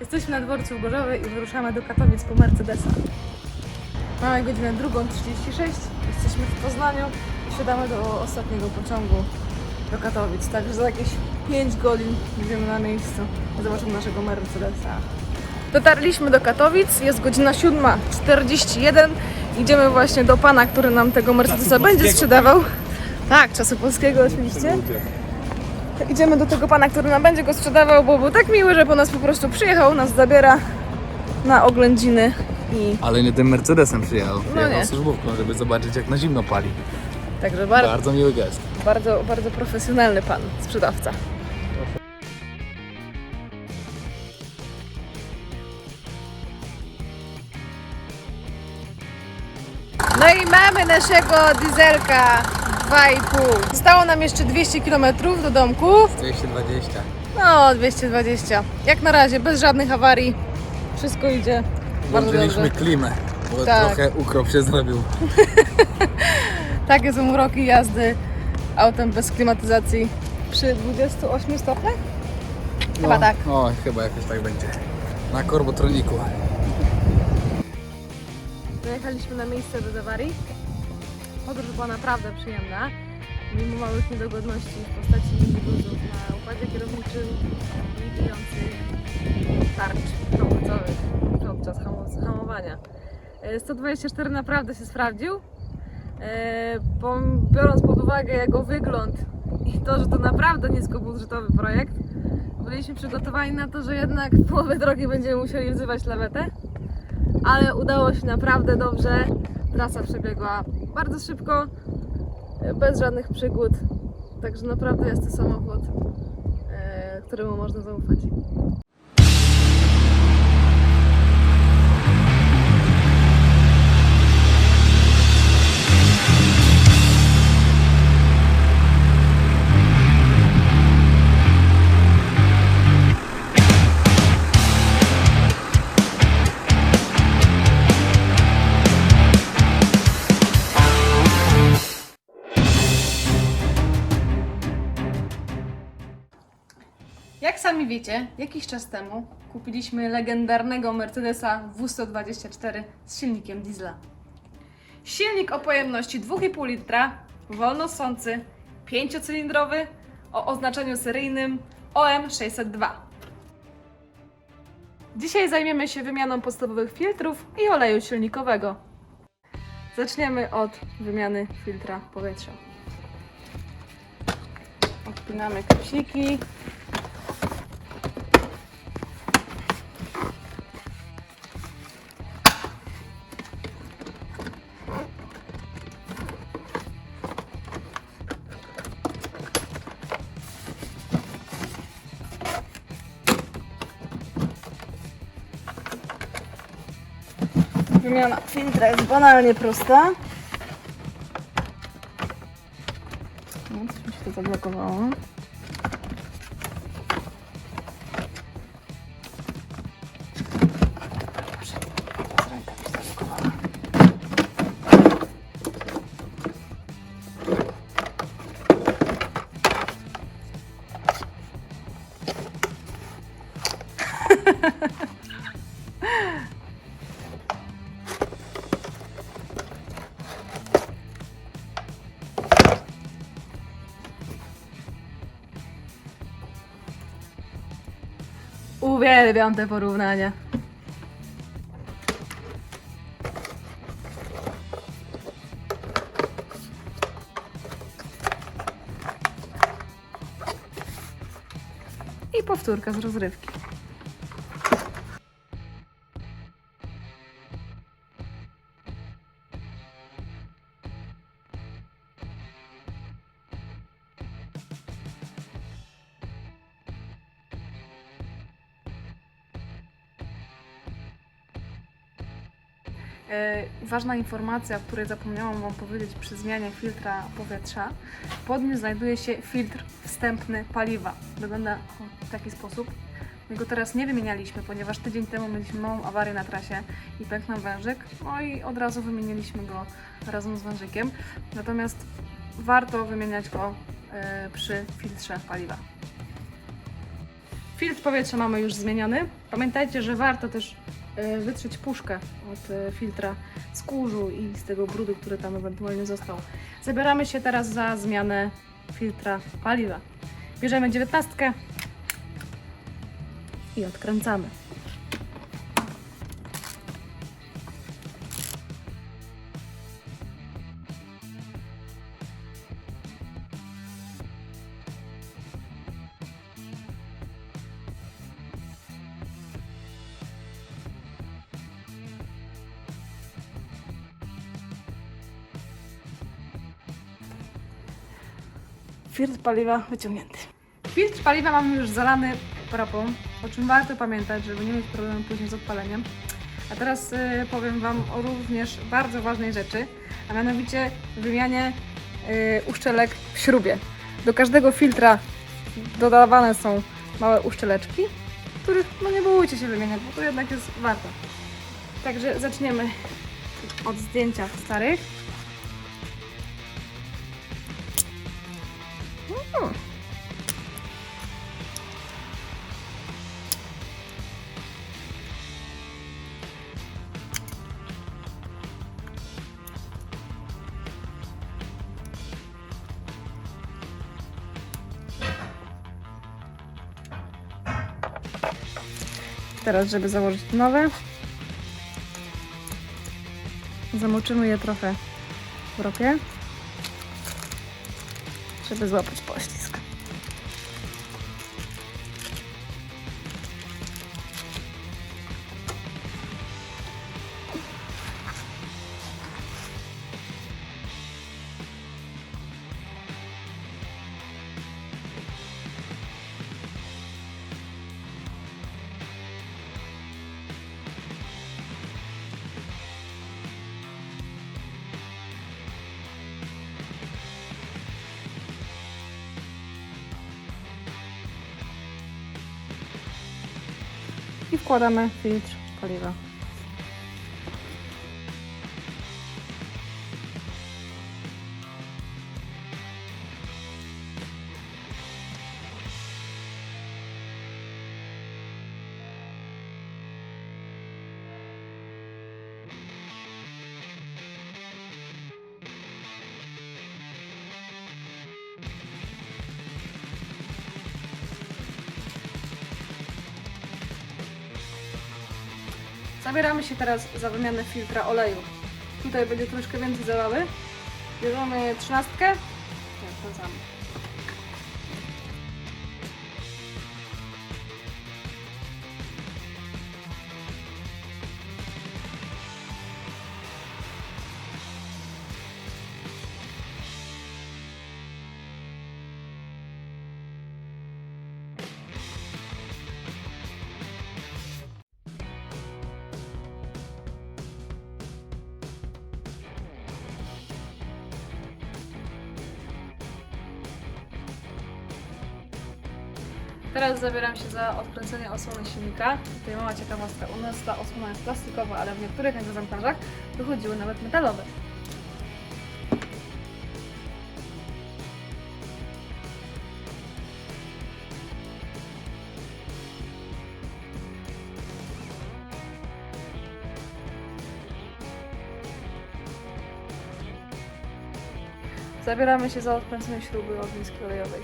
Jesteśmy na dworcu w Gorzowie i wyruszamy do Katowic po Mercedesa. Mamy godzinę 2.36, jesteśmy w Poznaniu i siadamy do ostatniego pociągu do Katowic. Także za jakieś 5 godzin będziemy na miejscu i zobaczymy naszego Mercedesa. Dotarliśmy do Katowic, jest godzina 7.41. Idziemy właśnie do pana, który nam tego Mercedesa będzie sprzedawał. Tak, czasu polskiego oczywiście. Idziemy do tego pana, który nam będzie go sprzedawał, bo był tak miły, że po nas po prostu przyjechał, nas zabiera na oględziny i Ale nie tym Mercedesem przyjechał. Przyjechał nie. służbówką, żeby zobaczyć jak na zimno pali. także bardzo, Bardzo miły gest. bardzo, bardzo profesjonalny pan, sprzedawca. No i mamy naszego dieselka 2,5. Zostało nam jeszcze 200 km do domków. 220. No, 220. Jak na razie, bez żadnych awarii. Wszystko idzie bardzo Włączyliśmy dobrze. klimę, bo Tak. trochę ukrop się zrobił. Takie są uroki jazdy autem bez klimatyzacji przy 28 stopniach? Chyba tak. O, chyba jakoś tak będzie. Na korbotroniku. Dojechaliśmy na miejsce bez awarii. Podróż była naprawdę przyjemna. Mimo małych niedogodności w postaci minibuzów na układzie kierowniczym i bijących tarcz hamulcowych podczas hamowania. E, 124 naprawdę się sprawdził. E, Biorąc pod uwagę jego wygląd i to, że to naprawdę niskobudżetowy projekt, byliśmy przygotowani na to, że jednak w drogi będziemy musieli wzywać lawetę ale udało się naprawdę dobrze. Trasa przebiegła bardzo szybko, bez żadnych przygód. Także naprawdę jest to samochód, e, któremu można zaufać. Sami wiecie, jakiś czas temu kupiliśmy legendarnego Mercedesa W124 z silnikiem diesla. Silnik o pojemności 2,5 litra, wolnosący, pięciocylindrowy, o oznaczeniu seryjnym OM602. Dzisiaj zajmiemy się wymianą podstawowych filtrów i oleju silnikowego. Zaczniemy od wymiany filtra powietrza. Odpinamy kapsiki. Wymiana filtra jest banalnie prosta. No, coś mi się to zablokowało. Uwielbiam te porównania. I powtórka z rozrywki. Ważna informacja, o której zapomniałam Wam powiedzieć przy zmianie filtra powietrza. Pod nim znajduje się filtr wstępny paliwa. Wygląda w taki sposób. My go teraz nie wymienialiśmy, ponieważ tydzień temu mieliśmy małą awarię na trasie i pęknął wężyk. No i od razu wymieniliśmy go razem z wężykiem. Natomiast warto wymieniać go e, przy filtrze paliwa. Filtr powietrza mamy już zmieniony. Pamiętajcie, że warto też e, wytrzeć puszkę od e, filtra z kurzu i z tego brudu, który tam ewentualnie został. Zabieramy się teraz za zmianę filtra paliwa. Bierzemy dziewiętnastkę i odkręcamy. Filtr paliwa wyciągnięty. Filtr paliwa mamy już zalany propą, o czym warto pamiętać, żeby nie mieć problemu później z odpaleniem. A teraz y, powiem Wam o również bardzo ważnej rzeczy, a mianowicie wymianie y, uszczelek w śrubie. Do każdego filtra dodawane są małe uszczeleczki, których no nie bójcie się wymieniać, bo to jednak jest warto. Także zaczniemy od zdjęcia starych. Teraz, żeby założyć nowe, zamoczymy je trochę w ropie, żeby złapać poślizg. I wkładamy filtr paliwa. Zabieramy się teraz za wymianę filtra oleju. Tutaj będzie troszkę więcej zabawy. Bierzemy trzynastkę. Wracamy. Teraz zabieram się za odkręcenie osłony silnika. Tutaj mała ciekawostka. U nas ta osłona jest plastikowa, ale w niektórych egzemplarzach wychodziły nawet metalowe. Zabieramy się za odkręcenie śruby od miski olejowej.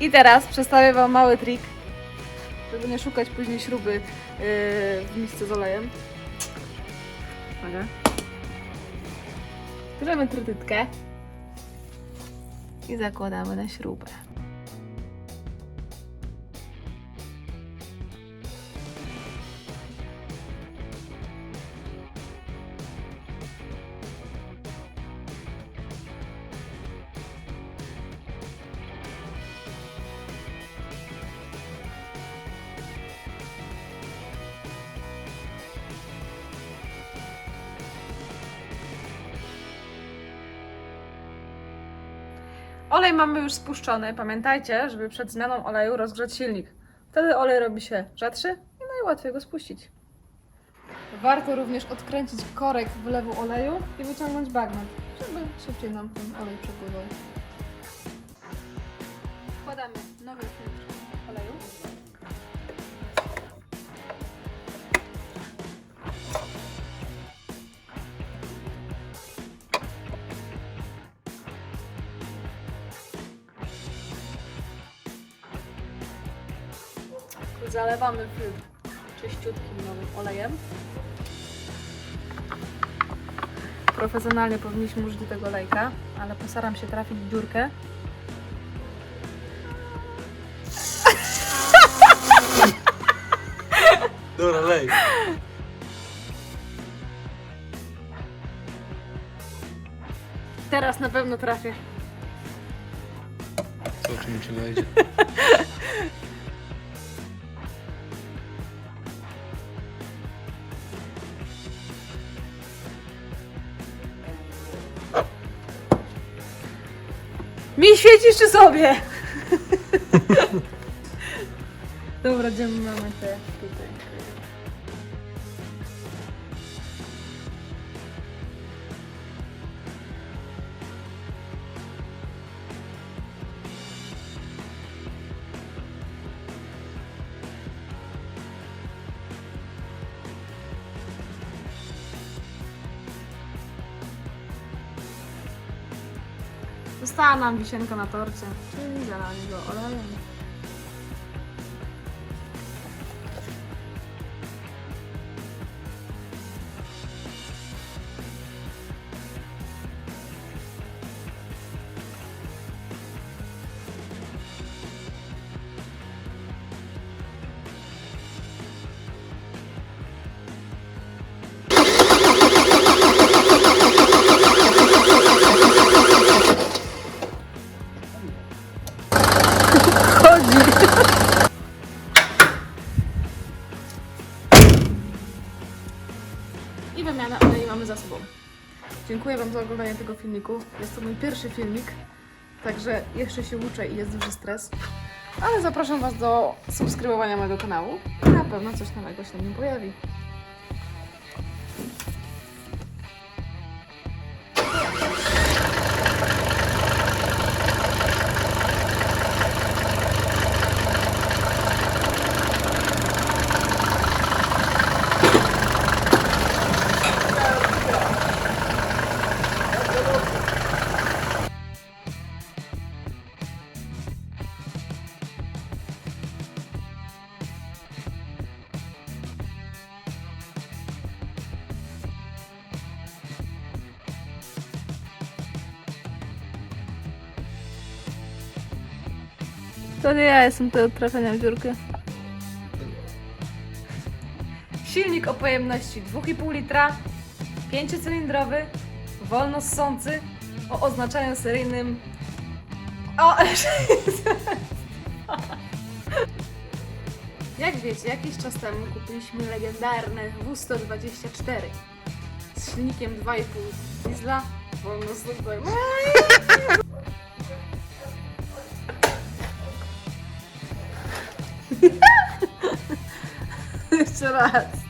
I teraz przedstawię Wam mały trik, żeby nie szukać później śruby yy, w misce z olejem. Uwaga. Bierzemy trytytkę i zakładamy na śrubę. Olej mamy już spuszczony. Pamiętajcie, żeby przed zmianą oleju rozgrzać silnik. Wtedy olej robi się rzadszy i najłatwiej go spuścić. Warto również odkręcić korek wlewu oleju i wyciągnąć bagnet. żeby szybciej nam ten olej przepływał. Wkładamy nowy filtr Zalewamy filtr czyściutkim nowym olejem. Profesjonalnie powinniśmy użyć tego olejka, ale postaram się trafić w dziurkę. Dobra, lej. Teraz na pewno trafię. Co, czy mi się wejdzie? Mi świecisz czy sobie? Dobra, idziemy mamy te tutaj. Została nam wisienka na torcie, czyli zalanie go olejem. I wymianę olei mamy za sobą. Dziękuję Wam za oglądanie tego filmiku. Jest to mój pierwszy filmik, także jeszcze się uczę i jest duży stres. Ale zapraszam Was do subskrybowania mojego kanału na pewno coś nowego się na nim pojawi. To nie ja jestem tutaj od trafienia w dziurkę. Silnik o pojemności 2,5 litra, 5-cylindrowy, wolno ssący, o oznaczeniu seryjnym. O! Jak wiecie, jakiś czas temu kupiliśmy legendarne W124 z silnikiem 2,5 diesla, wolno ssącym. Jeszcze raz.